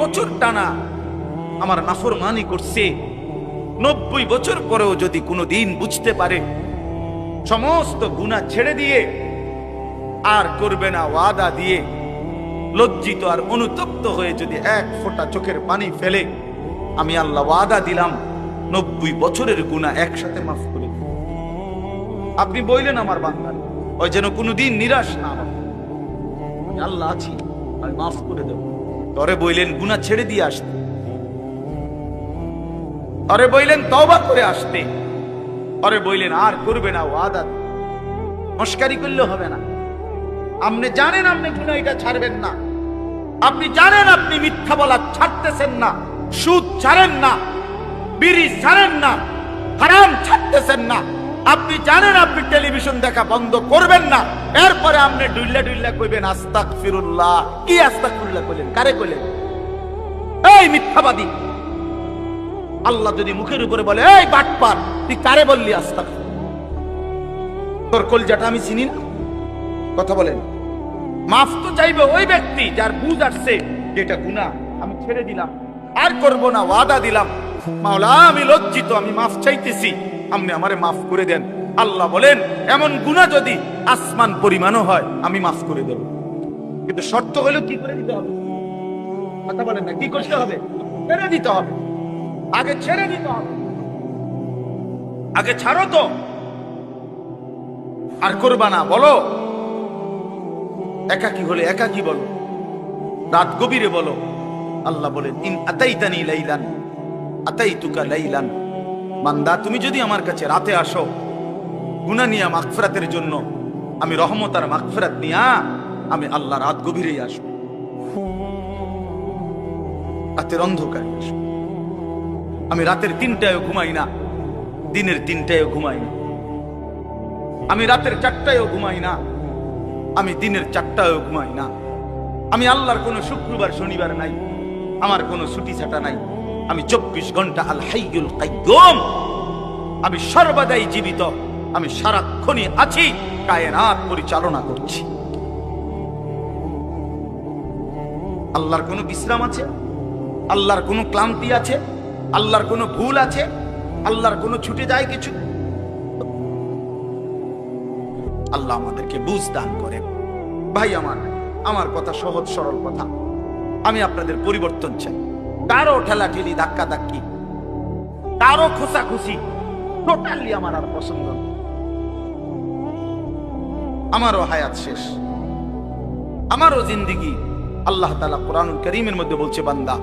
বছর টানা আমার নাফরমানি করছে। নব্বই বছর পরেও যদি কোনো দিন বুঝতে পারে, সমস্ত গুণা ছেড়ে দিয়ে আর করবে না ওয়াদা দিয়ে লজ্জিত আর অনুতপ্ত হয়ে যদি এক ফোঁটা চোখের পানি ফেলে, আমি আল্লাহ ওয়াদা দিলাম, নব্বই বছরের গুণা একসাথে মাফ করে আপনি বললেন আমার বান্দার, ওই যেন কোনোদিন নিরাশ না হয় আল্লাহ আছি, আমি মাফ করে দেব। তরে বইলেন গুনা ছেড়ে দিয়ে আসতে। তরে বইলেন, তওবা করে আসতে। তরে বইলেন, আর করবে না ওয়াদা মস্কারি করলে হবে না। আপনি জানেন আপনি গুণা এটা ছাড়বেন না। আপনি জানেন আপনি মিথ্যা বলা ছাড়তেছেন না। সুদ ছাড়েন না। বিড়ি ছাড়েন না। হারাম ছাড়তেছেন না। আপনি জানেন আপনি টেলিভিশন দেখা বন্ধ করবেন না। এরপরে আপনি ডুইল্লা ডুইল্লা কইবেন আস্তাক ফিরুল্লাহ কি আস্তাক ফিরুল্লাহ কইলেন? কারে কইলেন? এই মিথ্যাবাদী। আল্লাহ যদি মুখের উপরে বলে, এই বাটপার, তুই কারে বললি আস্তাক তোর কলজাটা আমি চিনি না। কথা বলেন। মাফ তো চাইবে ওই ব্যক্তি যার বুঝ আসছে যে এটা গুনাহ। আমি ছেড়ে দিলাম। আর করব না, ওয়াদা দিলাম। মাওলা, আমি লজ্জিত, আমি মাফ চাইতেছি। আপনি আমারে মাফ করে দেন। আল্লাহ বলেন, এমন গুনাহ যদি আসমান পরিমাণও হয়, আমি মাফ করে দেব। কিন্তু শর্ত হলো কি করে দিতে হবে? কথা বলেন না, কি করতে হবে? ছেড়ে দিতে হবে। আগে ছেড়ে দিতে হবে। আগে ছাড়ো তো। আর করবা না, বলো। একাকি হলে একাকি বলো। রাত গভীরে বলো। আল্লাহ বলেন, ইন আতাইতানি লাইলান, আতাইতুকা লাইলান। বান্দা, তুমি যদি আমার কাছে রাতে আসো, গুনাহ নিয়া মাগফিরাতের জন্য, আমি রহমত আর মাগফিরাত নিয়া আমি আল্লাহ রাত গভীরেই আসব। রাতের অন্ধকারে আমি রাতের তিনটায়ও ঘুমাই না, দিনের তিনটায়ও ঘুমাই না। আমি রাতের চারটায়ও ঘুমাই না, আমি দিনের চারটায়ও ঘুমাই না। আমি আল্লাহর কোনো শুক্রবার, শনিবার নাই, আমার কোনো ছুটি ছাটা নাই। আমি চব্বিশ ঘণ্টা আল হাইয়ুল কাইয়ুম। আমি সর্বদাই জীবিত। আমি সারাক্ষণই আছি, কায়নাত পরিচালনা করছি। আল্লাহর কোনো বিশ্রাম আছে? আল্লাহর কোনো ক্লান্তি আছে? আল্লাহর কোনো ভুল আছে? আল্লাহর কোনো ছুটে যায় কিছু? আল্লাহ আমাদেরকে বুঝ দান করেন। ভাই আমার আমার কথা সহজ সরল কথা। আমি আপনাদের পরিবর্তন চাই। কারও ঠেলা ঠেলি ধাক্কা ধাক্কি কারও খোসা খুশি টোটালি আমার আর পছন্দ আমারও হায়াত শেষ। আমারও জিন্দিগি। আল্লাহ তালা কোরআন করিমের মধ্যে বলছে, বান্দা